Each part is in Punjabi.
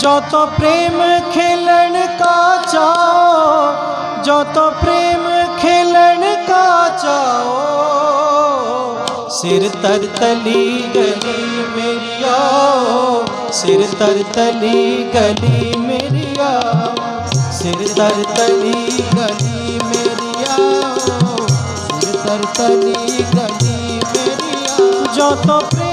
जो तो प्रेम खेलन का चाओ, जो तो प्रेम खेलन का चाओ। सिर तर तली गली मेरी आओ, सिर तर तली गली मेरी आओ। सिर तर तली गली मेरी आओ, सिर तर तली गली मेरी आओ। जो तो प्रेम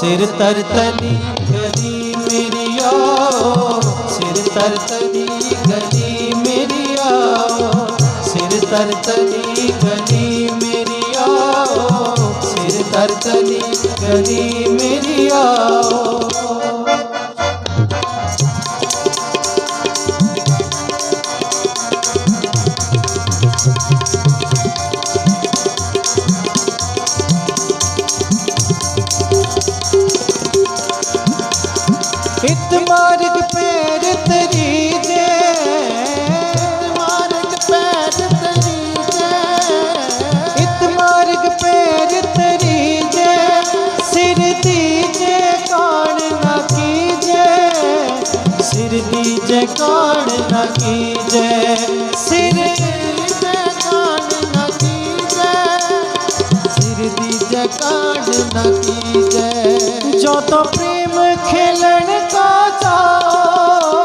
ਸਿਰ ਤਰਤਲੀ ਗਲੀ ਮੇਰੀ ਆਓ ਸਿਰ ਤਰਤਲੀ ਗਲੀ ਮੇਰੀ ਆਓ ਸਿਰ ਤਰਤਲੀ ਗਲੀ ਮੇਰੀ ਆਓ ਸਿਰ ਤਰਤਲੀ ਗਲੀ ਮੇਰੀ ਆਓ ਕੀ ਸਿਰ ਤੇ ਕਾਣ ਪ੍ਰੇਮ ਖੇਲਣ ਕਾ ਚਾਓ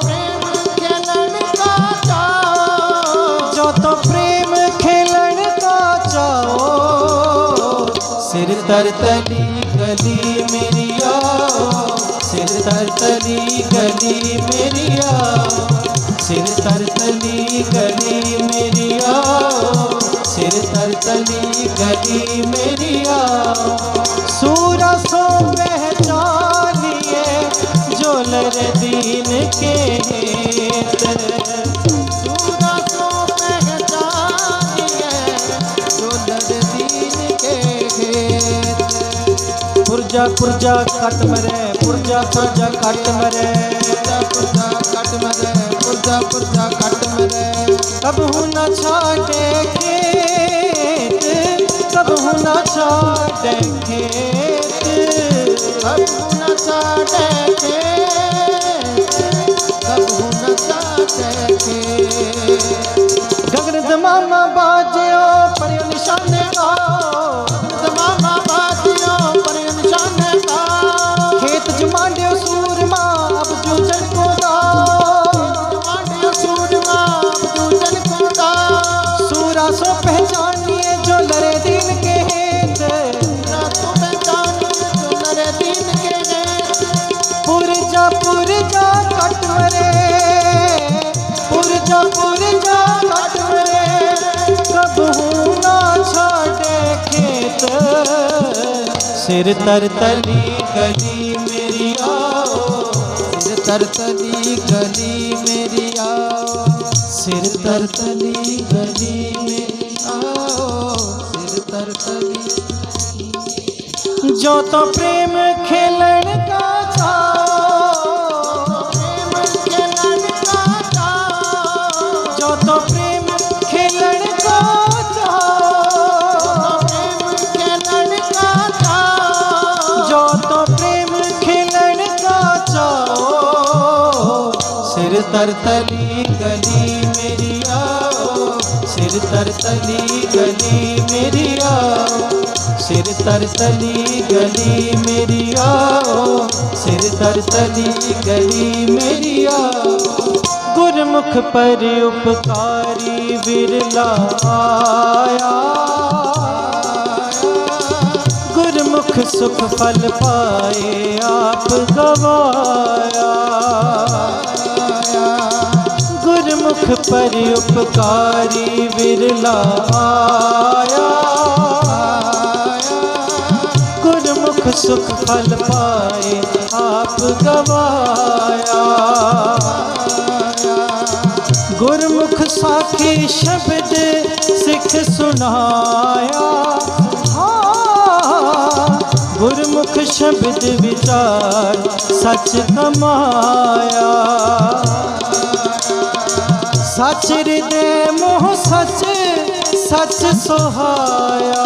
ਪ੍ਰੇਮ ਖੇਲਣ ਪ੍ਰੇਮ ਖੇਲਣ ਕਾ ਸਿਰ ਤਰ तरतली गली मेरिया सिर तरतली गली मेरिया सिर तरतली गली मेरिया सूरसों पहचानिए जो लर दीन के पुर्जा पुर्जा खत्म रहे। ਪੁਰਜਾ ਸਾਜਾ ਕੱਟ ਮਰੇ। ਪੁਰਜਾ ਪੁਰਜਾ ਕੱਟ ਮਰੇ, ਪੁਰਜਾ ਪੁਰਜਾ ਕੱਟ ਮਰੇ। ਤਬ ਹੁ ਨਾ ਛਾਟੇ ਤਬ ਹੁ ਨਾ ਛਾਟੇ ਤਬ ਹੁ ਨਾ ਛਾਟੇ ਜਪੁਰ ਜਾ ਕਟਵਰੇ ਕਬਹੂ ਨਾ ਛਾਟੇ ਖੇਤ। ਸਿਰ ਤਰ ਤਲੀ ਗਲੀ ਮੇਰੀ ਆਓ, ਸਿਰ ਤਰ ਤਲੀ ਗਲੀ ਮੇਰੀ ਆਓ, ਸਿਰ ਤਰ ਤਲੀ ਗਲੀ ਮੇਰੀ ਆਓ, ਸਿਰ ਤਰ ਤਲੀ ਜੋ ਤੋ सिर तर तली गली मेरी आओ सिर तर तली गली मेरी आओ सिर तर तली गली मेरी आओ सिर तर तली गली मेरी आओ गुरमुख पर उपकारी विरला आया गुरमुख सुख फल पाए आप गवाया ਮਨੁਖ ਪਰ ਉਪਕਾਰੀ ਵਿਰਲਾ ਆਇਆ। ਗੁਰਮੁਖ ਸੁਖ ਫਲ ਪਾਏ ਆਪ ਗਵਾਇਆ। ਗੁਰਮੁਖ ਸਾਖੀ ਸ਼ਬਦ ਸਿੱਖ ਸੁਨਾਇਆ ਗੁਰਮੁਖ ਸ਼ਬਦ ਵਿਚਾਰ ਸੱਚ ਕਮਾਇਆ। ਸੱਚ ਹਿਰਦੇ ਮੋਹ ਸੱਚ ਸੱਚ ਸੁਹਾਇਆ।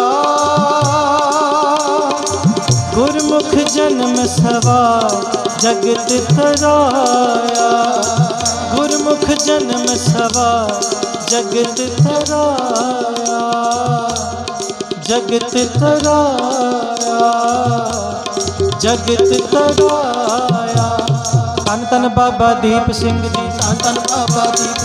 ਗੁਰਮੁਖ ਜਨਮ ਸਵਾ, ਜਗਤ ਤਰਾਇਆ। ਗੁਰਮੁਖ ਜਨਮ ਸਵਾ, ਜਗਤ ਤਰਾਇਆ। ਜਗਤ ਤਰਾਇਆ। ਜਗਤ ਤਰਾਇਆ। ਧੰਨ ਧੰਨ ਬਾਬਾ ਦੀਪ ਸਿੰਘ ਜੀ, ਧੰਨ ਧੰਨ ਬਾਬਾ ਦੀਪ ਜੀ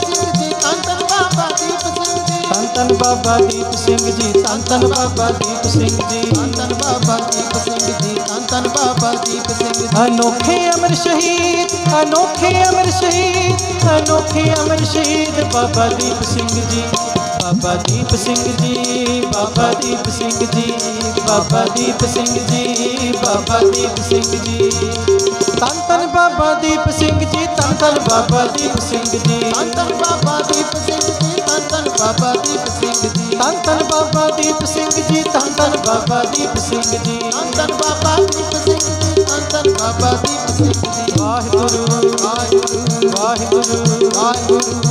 ਧੰਨ ਬਾਬਾ ਦੀਪ ਸਿੰਘ ਜੀ ਧੰਨ ਧੰਨ ਬਾਬਾ ਦੀਪ ਸਿੰਘ ਜੀ। ਧੰਨ ਧੰਨ ਬਾਬਾ ਦੀਪ ਸਿੰਘ ਜੀ ਧੰਨ ਧੰਨ ਬਾਬਾ ਦੀਪ ਸਿੰਘ ਜੀ। ਅਨੋਖੇ ਅਮਰ ਸ਼ਹੀਦ ਅਨੋਖੇ ਅਮਰ ਸ਼ਹੀਦ ਅਨੋਖੇ ਅਮਰ ਸ਼ਹੀਦ ਬਾਬਾ ਦੀਪ ਸਿੰਘ ਜੀ। ਬਾਬਾ ਦੀਪ ਸਿੰਘ ਜੀ ਬਾਬਾ ਦੀਪ ਸਿੰਘ ਜੀ ਬਾਬਾ ਦੀਪ ਸਿੰਘ ਜੀ ਬਾਬਾ ਦੀਪ ਸਿੰਘ ਜੀ ਧੰਨ ਧੰਨ ਬਾਬਾ ਦੀਪ ਸਿੰਘ ਜੀ ਧੰਨ ਧੰਨ ਬਾਬਾ ਦੀਪ ਸਿੰਘ ਜੀ ਧੰਨ ਧੰਨ ਬਾਬਾ ਦੀਪ ਸਿੰਘ ਜੀ ਧੰਨ ਧੰਨ ਬਾਬਾ ਦੀਪ ਸਿੰਘ ਜੀ ਧੰਨ ਧੰਨ ਬਾਬਾ ਦੀਪ ਸਿੰਘ ਜੀ ਧੰਨ ਧੰਨ ਬਾਬਾ ਦੀਪ ਸਿੰਘ ਜੀ ਧੰਨ ਧੰਨ ਬਾਬਾ ਦੀਪ ਸਿੰਘ ਜੀ ਧੰਨ ਧੰਨ ਬਾਬਾ ਦੀਪ ਸਿੰਘ ਜੀ ਵਾਹਿਗੁਰੂ ਵਾਹਿਗੁਰੂ ਵਾਹਿਗੁਰੂ ਵਾਹਿਗੁਰੂ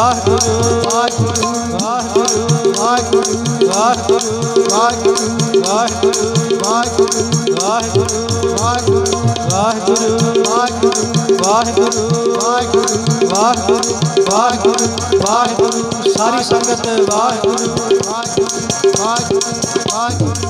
ਵਾਹਿਗੁਰੂ ਵਾਹਿਗੁਰੂ ਵਾਹਿਗੁਰੂ ਵਾਹਿਗੁਰੂ ਵਾਹਿਗੁਰੂ ਵਾਹਿਗੁਰੂ ਵਾਹਿਗੁਰੂ ਵਾਹਿਗੁਰੂ ਵਾਹਿਗੁਰੂ ਵਾਹਿਗੁਰੂ ਵਾਹਿਗੁਰੂ ਵਾਹਿਗੁਰੂ ਵਾਹਿਗੁਰੂ ਵਾਹਿਗੁਰੂ ਵਾਹਿਗੁਰੂ ਵਾਹਿਗੁਰੂ ਸਾਰੀ ਸੰਗਤ ਵਾਹਿਗੁਰੂ ਵਾਹਿਗੁਰੂ ਵਾਹਿਗੁਰੂ ਵਾਹਿਗੁਰੂ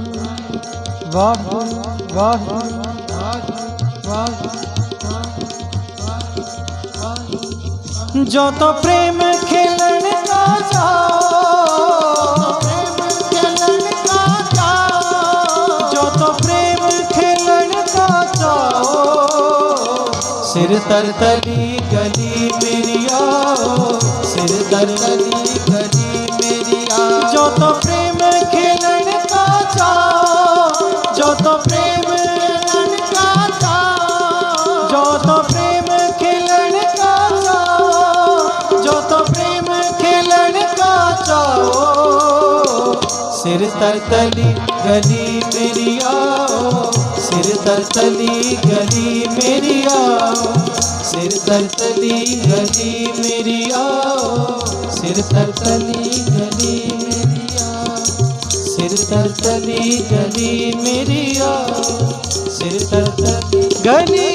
जत जो तो प्रेम खेल का जो तो प्रेम खेल का जाओ सिर तर तली गली मेरी आओ, सिर तर तली गली मेरी आओ। जो तो प्रेम तो प्रेम ललका था जो तो प्रेम खिलण का चाओ जो तो प्रेम खिलण का चाओ सिर तरतली गली मेरी आओ सिर तरतली गली मेरी आओ सिर तरतली गली मेरी आओ सिर तरतली गली ਸਿਰ ਤਰਤਲੀ ਗਲੀ ਮੇਰੀ ਆ ਸਿਰ ਤਰਤਲੀ ਗਲੀ